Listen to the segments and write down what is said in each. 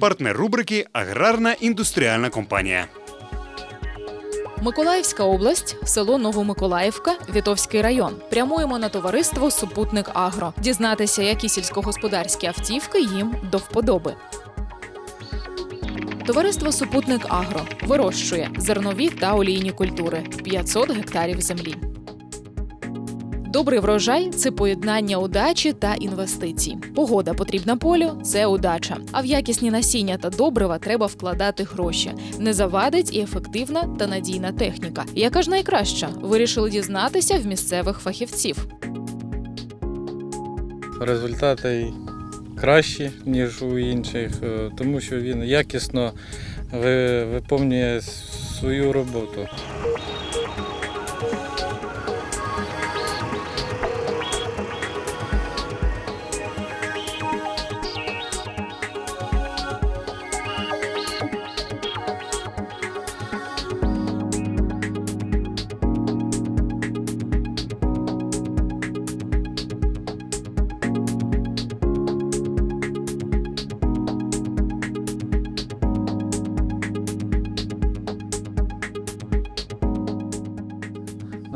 Партнер рубрики Аграрна індустріальна компанія. Миколаївська область, село Новомиколаївка, Вітовський район. Прямуємо на товариство Супутник Агро. Дізнатися, які сільськогосподарські автівки їм до вподоби. Товариство Супутник Агро вирощує зернові та олійні культури 500 гектарів землі. Добрий врожай це поєднання удачі та інвестицій. Погода потрібна полю це удача. А в якісні насіння та добрива треба вкладати гроші. Не завадить і ефективна та надійна техніка. Яка ж найкраща? Вирішили дізнатися в місцевих фахівців. результати кращі, ніж у інших, е, тому що він якісно виповнює свою роботу.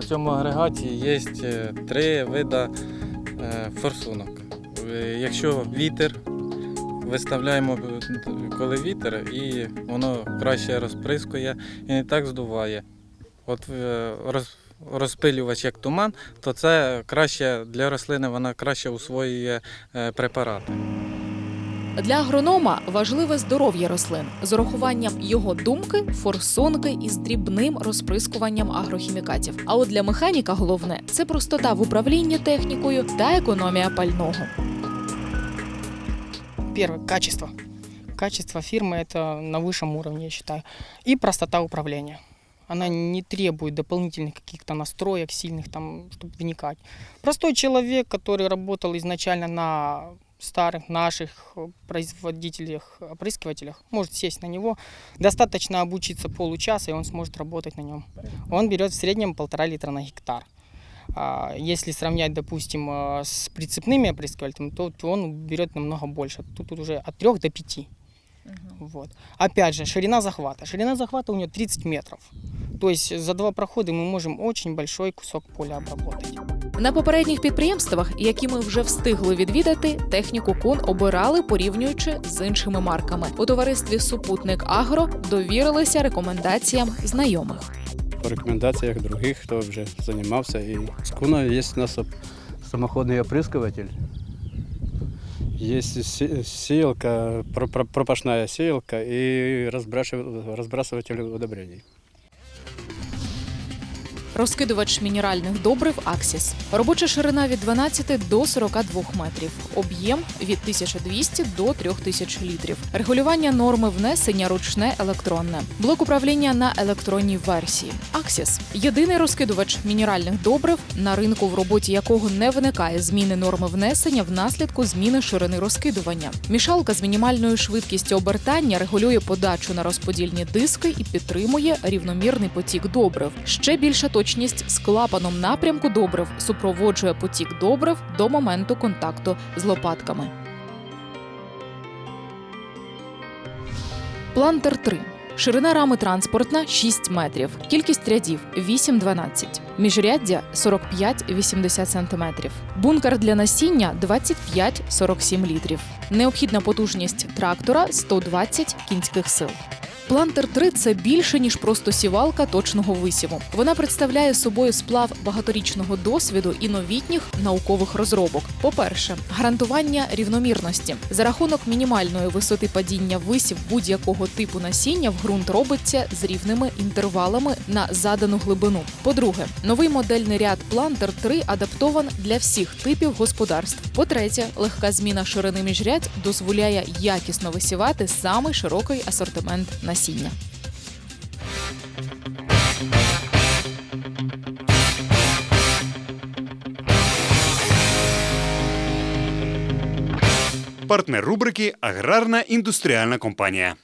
На цьому агрегаті є е, три види е, форсунок. Е, Якщо вітер, виставляємо коли вітер, і воно краще розприскує і не так здуває. От роз, розпилювач як туман, то це краще для рослини, вона краще усвоює препарати. Для агронома важливе здоров'я рослин з урахуванням його думки, форсунки і з дрібним розприскуванням агрохімікатів. А от для механіка головне це простота в управлінні технікою та економія пального. Первое – качество. Качество фирмы – это на высшем уровне, я считаю. И простота управления. Она не требует дополнительных каких-то настроек сильных, там, чтобы вникать. Простой человек, который работал изначально на старых наших э, производителях, опрыскивателях, может сесть на него. Достаточно обучиться получаса, и он сможет работать на нем. Он берет в среднем полтора литра на гектар. А Если сравнять, допустим, э, с прицепными опрыскивателями, то он берет намного больше. Тут, тут уже от 3 до 5. Вот. Опять же, ширина захвата. Ширина захвата у него 30 метров. То есть за два прохода мы можем очень большой кусок поля обработать. На попередніх підприємствах, які ми вже встигли відвідати, техніку кун обирали порівнюючи з іншими марками. У товаристві Супутник Агро довірилися рекомендаціям знайомих. по рекомендаціях других, хто вже займався. І з Куна є у нас самоходний оприскуватель. Є сі- сіялка, про- про- пропашна сіялка і розбрасуватель удобрений. Розкидувач мінеральних добрив Аксіс. Робоча ширина від 12 до 42 метрів. Об'єм від 1200 до 3000 літрів. Регулювання норми внесення ручне електронне. Блок управління на електронній версії. Аксіс єдиний розкидувач мінеральних добрив, на ринку в роботі якого не виникає зміни норми внесення внаслідку зміни ширини розкидування. Мішалка з мінімальною швидкістю обертання регулює подачу на розподільні диски і підтримує рівномірний потік добрив. Ще більша точність з клапаном напрямку добрив супроводжує потік добрив до моменту контакту з лопатками. Плантер 3. Ширина рами транспортна 6 метрів. Кількість рядів 8-12. Міжряддя 45-80 см. Бункер для насіння 25-47 літрів. Необхідна потужність трактора 120 кінських сил. Плантер 3 це більше ніж просто сівалка точного висіву. Вона представляє собою сплав багаторічного досвіду і новітніх наукових розробок. По-перше, гарантування рівномірності за рахунок мінімальної висоти падіння висів будь-якого типу насіння в ґрунт робиться з рівними інтервалами на задану глибину. По-друге, новий модельний ряд Плантер 3 адаптован для всіх типів господарств. По-третє, легка зміна ширини міжрядь дозволяє якісно висівати самий широкий асортимент насіння. Партнер рубрики Аграрна індустріальна компанія.